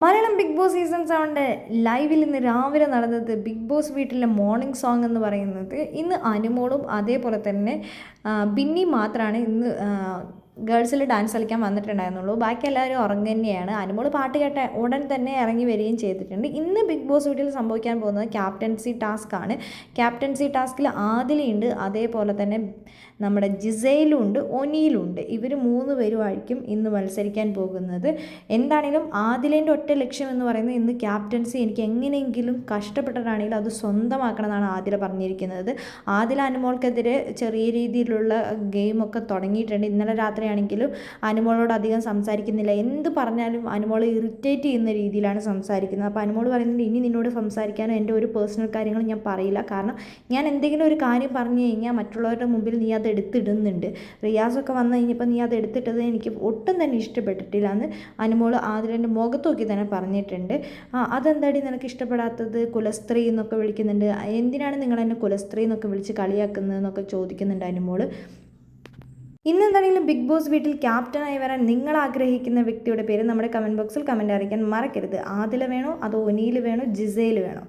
Malayalam big boss season സെവന്റെ ലൈവിൽ ഇന്ന് രാവിലെ നടന്നത് ബിഗ് ബോസ് വീട്ടിലെ മോർണിംഗ് സോങ് എന്ന് പറയുന്നത് ഇന്ന് അനുമോളും അതേപോലെ തന്നെ ബിന്നി മാത്രമാണ് ഇന്ന് ഗേൾസിൽ ഡാൻസ് കളിക്കാൻ വന്നിട്ടുണ്ടായിരുന്നുള്ളൂ. ബാക്കി എല്ലാവരും ഉറങ്ങുക തന്നെയാണ് അനുമോൾ പാട്ട് കേട്ട ഉടൻ തന്നെ ഇറങ്ങി വരികയും ചെയ്തിട്ടുണ്ട്. ഇന്ന് ബിഗ് ബോസ് വീട്ടിൽ സംഭവിക്കാൻ പോകുന്നത് ക്യാപ്റ്റൻസി ടാസ്ക് ആണ്. ക്യാപ്റ്റൻസി ടാസ്കിൽ ആദിലുണ്ട് അതേപോലെ തന്നെ നമ്മുടെ ജിസയിലും ഉണ്ട് ഒനിയിലും ഉണ്ട് ഇവർ മൂന്ന് പേരുമായിരിക്കും ഇന്ന് മത്സരിക്കാൻ പോകുന്നത്. എന്താണെങ്കിലും ആദിലേന്റെ ഒറ്റ ലക്ഷ്യം എന്ന് പറയുന്നത് ഇന്ന് ക്യാപ്റ്റൻസി എനിക്ക് എങ്ങനെയെങ്കിലും കഷ്ടപ്പെട്ടിട്ടാണെങ്കിലും അത് സ്വന്തമാക്കണം എന്നാണ് ആദില പറഞ്ഞിരിക്കുന്നത്. ആദില അനുമോൾക്കെതിരെ ചെറിയ രീതിയിലുള്ള ഗെയിമൊക്കെ തുടങ്ങിയിട്ടുണ്ട്. ഇന്നലെ രാത്രിയാണെങ്കിലും അനുമോളോട് അധികം സംസാരിക്കുന്നില്ല. എന്ത് പറഞ്ഞാലും അനുമോൾ ഇറിറ്റേറ്റ് ചെയ്യുന്ന രീതിയിലാണ് സംസാരിക്കുന്നത്. അപ്പോൾ അനുമോൾ പറയുന്നത് ഇനി നിന്നോട് സംസാരിക്കാനോ എന്റെ ഒരു പേഴ്സണൽ കാര്യങ്ങൾ ഞാൻ പറയില്ല. കാരണം ഞാൻ എന്തെങ്കിലും ഒരു കാര്യം പറഞ്ഞു കഴിഞ്ഞാൽ മറ്റുള്ളവരുടെ മുമ്പിൽ നീ അത് എടുത്തിടുന്നുണ്ട്. റിയാസൊക്കെ വന്നു കഴിഞ്ഞപ്പോൾ നീ അത് എടുത്തിട്ടത് എനിക്ക് ഒട്ടും തന്നെ ഇഷ്ടപ്പെട്ടിട്ടില്ല എന്ന് അനുമോൾ ആതിരന്റെ മുഖത്ത് നോക്കി തന്നെ പറഞ്ഞിട്ടുണ്ട്. ആ അതെന്താടി നിനക്ക് ഇഷ്ടപ്പെടാത്തത്? കുലസ്ത്രീ എന്നൊക്കെ വിളിക്കുന്നുണ്ട്. എന്തിനാണ് നിങ്ങൾ എന്നെ കുലസ്ത്രീ എന്നൊക്കെ വിളിച്ച് കളിയാക്കുന്നത് എന്നൊക്കെ ചോദിക്കുന്നുണ്ട് അനുമോൾ ഇന്ന് എന്താണെങ്കിലും ബിഗ് ബോസ് വീട്ടിൽ ക്യാപ്റ്റനായി വരാൻ നിങ്ങൾ ആഗ്രഹിക്കുന്ന വ്യക്തിയുടെ പേര് നമ്മുടെ കമന്റ് ബോക്സിൽ കമന്റ് അറിയിക്കാൻ മറക്കരുത്. ആദില വേണോ? അതോ ഒനിയിൽ വേണോ? ജിസയിൽ വേണോ?